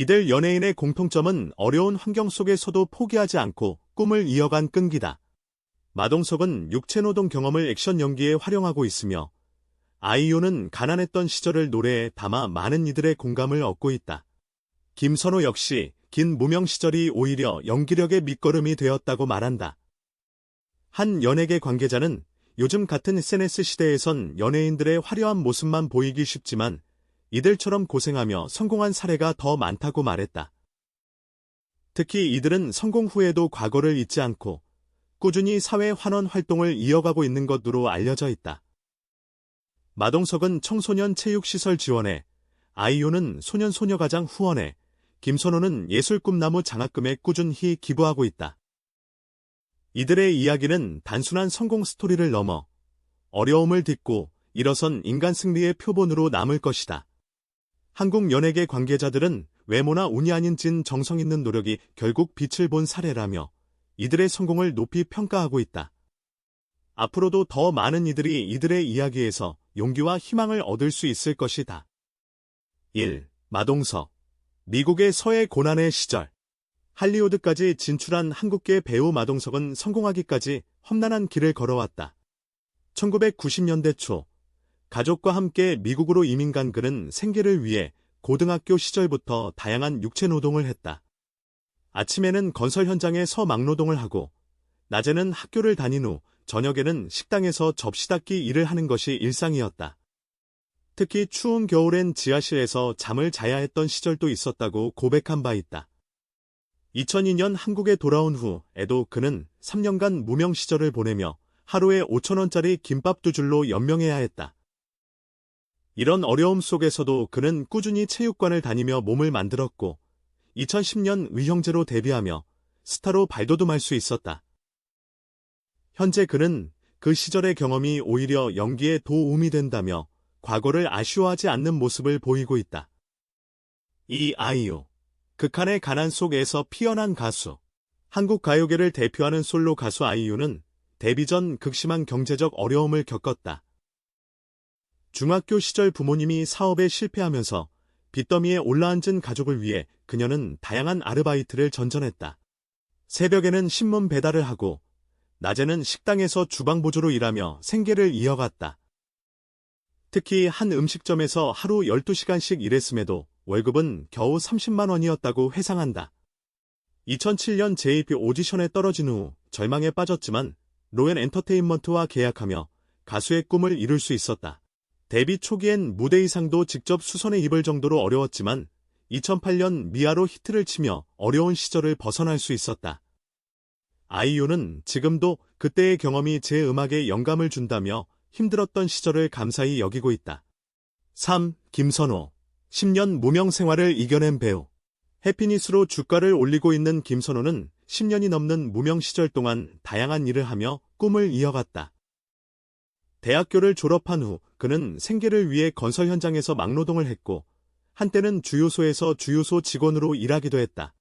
이들 연예인의 공통점은 어려운 환경 속에서도 포기하지 않고 꿈을 이어간 끈기다. 마동석은 육체노동 경험을 액션 연기에 활용하고 있으며 아이유는 가난했던 시절을 노래에 담아 많은 이들의 공감을 얻고 있다. 김선호 역시 긴 무명 시절이 오히려 연기력의 밑거름이 되었다고 말한다. 한 연예계 관계자는 요즘 같은 SNS 시대에선 연예인들의 화려한 모습만 보이기 쉽지만 이들처럼 고생하며 성공한 사례가 더 많다고 말했다. 특히 이들은 성공 후에도 과거를 잊지 않고 꾸준히 사회 환원 활동을 이어가고 있는 것으로 알려져 있다. 마동석은 청소년 체육시설 지원에, 아이유는 소년소녀가장 후원에, 김선호는 예술꿈나무 장학금에 꾸준히 기부하고 있다. 이들의 이야기는 단순한 성공 스토리를 넘어 어려움을 딛고 일어선 인간 승리의 표본으로 남을 것이다. 한국 연예계 관계자들은 외모나 운이 아닌 진 정성 있는 노력이 결국 빛을 본 사례라며 이들의 성공을 높이 평가하고 있다. 앞으로도 더 많은 이들이 이들의 이야기에서 용기와 희망을 얻을 수 있을 것이다. 1. 마동석 미국의 서해 고난의 시절 할리우드까지 진출한 한국계 배우 마동석은 성공하기까지 험난한 길을 걸어왔다. 1990년대 초 가족과 함께 미국으로 이민 간 그는 생계를 위해 고등학교 시절부터 다양한 육체 노동을 했다. 아침에는 건설 현장에 서 막 노동을 하고 낮에는 학교를 다닌 후 저녁에는 식당에서 접시 닦기 일을 하는 것이 일상이었다. 특히 추운 겨울엔 지하실에서 잠을 자야 했던 시절도 있었다고 고백한 바 있다. 2002년 한국에 돌아온 후 에도 그는 3년간 무명 시절을 보내며 하루에 5천원짜리 김밥 두 줄로 연명해야 했다. 이런 어려움 속에서도 그는 꾸준히 체육관을 다니며 몸을 만들었고 2010년 의형제로 데뷔하며 스타로 발돋움할 수 있었다. 현재 그는 그 시절의 경험이 오히려 연기에 도움이 된다며 과거를 아쉬워하지 않는 모습을 보이고 있다. 이 아이유. 극한의 가난 속에서 피어난 가수. 한국 가요계를 대표하는 솔로 가수 아이유는 데뷔 전 극심한 경제적 어려움을 겪었다. 중학교 시절 부모님이 사업에 실패하면서 빚더미에 올라앉은 가족을 위해 그녀는 다양한 아르바이트를 전전했다. 새벽에는 신문 배달을 하고 낮에는 식당에서 주방보조로 일하며 생계를 이어갔다. 특히 한 음식점에서 하루 12시간씩 일했음에도 월급은 겨우 30만 원이었다고 회상한다. 2007년 JYP 오디션에 떨어진 후 절망에 빠졌지만 로엔 엔터테인먼트와 계약하며 가수의 꿈을 이룰 수 있었다. 데뷔 초기엔 무대 이상도 직접 수선에 입을 정도로 어려웠지만 2008년 미아로 히트를 치며 어려운 시절을 벗어날 수 있었다. 아이유는 지금도 그때의 경험이 제 음악에 영감을 준다며 힘들었던 시절을 감사히 여기고 있다. 3. 김선호 10년 무명 생활을 이겨낸 배우 해피니스로 주가를 올리고 있는 김선호는 10년이 넘는 무명 시절 동안 다양한 일을 하며 꿈을 이어갔다. 대학교를 졸업한 후 그는 생계를 위해 건설 현장에서 막노동을 했고 한때는 주유소에서 주유소 직원으로 일하기도 했다.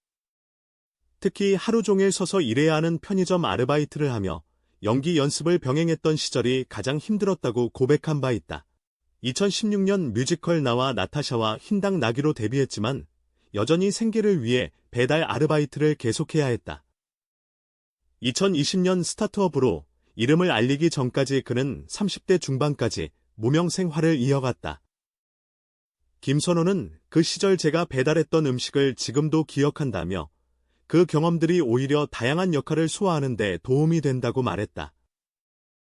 특히 하루 종일 서서 일해야 하는 편의점 아르바이트를 하며 연기 연습을 병행했던 시절이 가장 힘들었다고 고백한 바 있다. 2016년 뮤지컬 나와 나타샤와 흰당 나기로 데뷔했지만 여전히 생계를 위해 배달 아르바이트를 계속해야 했다. 2020년 스타트업으로 이름을 알리기 전까지 그는 30대 중반까지 무명 생활을 이어갔다. 김선호는 그 시절 제가 배달했던 음식을 지금도 기억한다며 그 경험들이 오히려 다양한 역할을 소화하는 데 도움이 된다고 말했다.